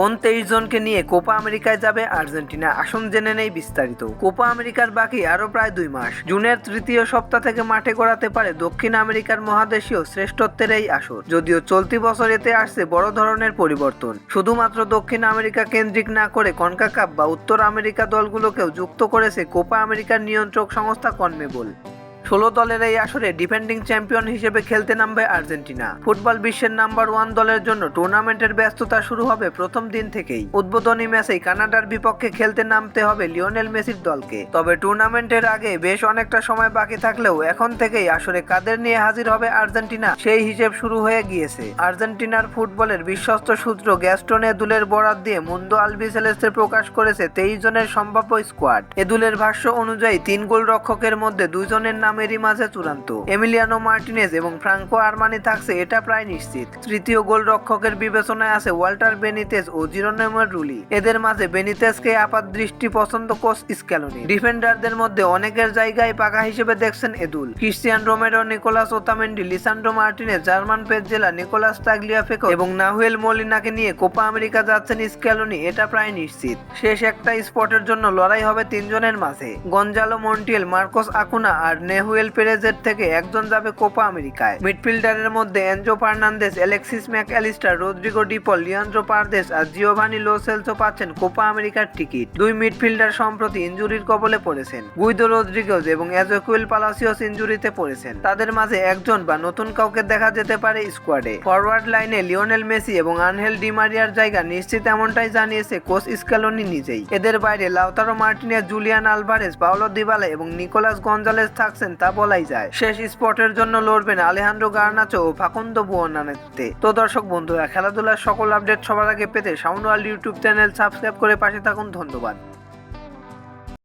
কোন তেইশ জনকে নিয়ে কোপা আমেরিকায় যাবে আর্জেন্টিনা? আসুন জেনে নেই বিস্তারিত। কোপা আমেরিকার বাকি আরও প্রায় দুই মাস। জুনের তৃতীয় সপ্তাহ থেকে মাঠে গড়াতে পারে দক্ষিণ আমেরিকার মহাদেশীয় শ্রেষ্ঠত্বের এই আসর। যদিও চলতি বছর এতে আসছে বড় ধরনের পরিবর্তন। শুধুমাত্র দক্ষিণ আমেরিকা কেন্দ্রিক না করে কনকাকাপ বা উত্তর আমেরিকা দলগুলোকেও যুক্ত করেছে কোপা আমেরিকার নিয়ন্ত্রক সংস্থা কনমেবল। ষোলো দলের এই আসরে ডিফেন্ডিং চ্যাম্পিয়ন হিসেবে খেলতে নামবে আর্জেন্টিনা। ফুটবল বিশ্বের নাম্বার ওয়ান দলের জন্য টুর্নামেন্টের ব্যস্ততা শুরু হবে প্রথম দিন থেকেই। উদ্বোধনী ম্যাচেই কানাডার বিপক্ষে খেলতে নামতে হবে লিওনেল মেসির দলকে। তবে টুর্নামেন্টের আগে বেশ অনেকটা সময় বাকি থাকলেও এখন থেকেই আসরে কাদের নিয়ে হাজির হবে আর্জেন্টিনা, সেই হিসেব শুরু হয়ে গিয়েছে। আর্জেন্টিনার ফুটবলের বিশ্বস্ত সূত্র গ্যাস্টন এদুলের বরাত দিয়ে মুন্দো আলবি সেলেস্তে প্রকাশ করেছে তেইশ জনের সম্ভাব্য স্কোয়াড এদুলের ভাষ্য অনুযায়ী তিন গোল রক্ষকের মধ্যে দুইজনের নামেরই মাঝে চূড়ান্ত। এমিলিয়ানো মার্টিনেজ এবং ফ্রাঙ্কো আরমানি থাকছে, এটা প্রায় নিশ্চিত। তৃতীয় গোল রক্ষকের বিবেচনায় আছে ওয়াল্টার বেনিতেজ ও জিরোনেমের রুলি। এদের মাঝে বেনিতেজকে আপাত দৃষ্টি পছন্দ কোচ স্ক্যালোনি। ডিফেন্ডারদের মধ্যে অনেকের জায়গায় পাকা হিসেবে দেখছেন এদুল। Cristian Romero, Nicolas Otamendi, Lisandro Martinez, German Pezzella Nicolas Tagliafico এবং নাহুয়েল মলিনাকে নিয়ে কোপা আমেরিকা যাচ্ছেন স্ক্যালোনি, এটা প্রায় নিশ্চিত। শেষ একটা স্পটের জন্য লড়াই হবে তিনজনের মাঝে। গঞ্জালো মন্টিয়েল, মার্কোস আকুনা আর নেহুয়েল পেরেজের থেকে একজন যাবে কোপা আমেরিকায় মিডফিল্ডারের মধ্যে Enzo Fernandez Alexis Mac Allister Rodrigo De Paul Leandro Paredes আর জিওভানি লোসেলসো পাচ্ছেন কোপা আমেরিকার টিকিট দুই মিডফিল্ডার সম্প্রতি ইঞ্জুরির কবলে পড়েছেন। গুইদো রদ্রিগোজ এবং এজোকুয়েল পালাসিওস ইঞ্জুরিতে পড়েছেন। তাদের মাঝে একজন বা নতুন কাউকে দেখা যেতে পারে স্কোয়াডে ফরওয়ার্ড লাইনে লিওনেল মেসি এবং আনহেল ডিমারিয়ার জায়গা নিশ্চিত এমনটাই জানিয়েছে কোচ স্ক্যালোনি নিজেই। এদের বাইরে Lautaro Martinez Julian Alvarez Paulo Dybala এবং নিকোলাস গঞ্জালেস থাকছেন তা বলাই যায়। শেষ স্পটের জন্য লড়বেন আলেহান্দ্রো গার্নাচো ও ফাকুন্দ বুয়নানেতে তো দর্শক বন্ধুরা, খেলাধুলার সকল আপডেট সবার আগে পেতে sound world YouTube channel subscribe করে পাশে থাকুন। ধন্যবাদ।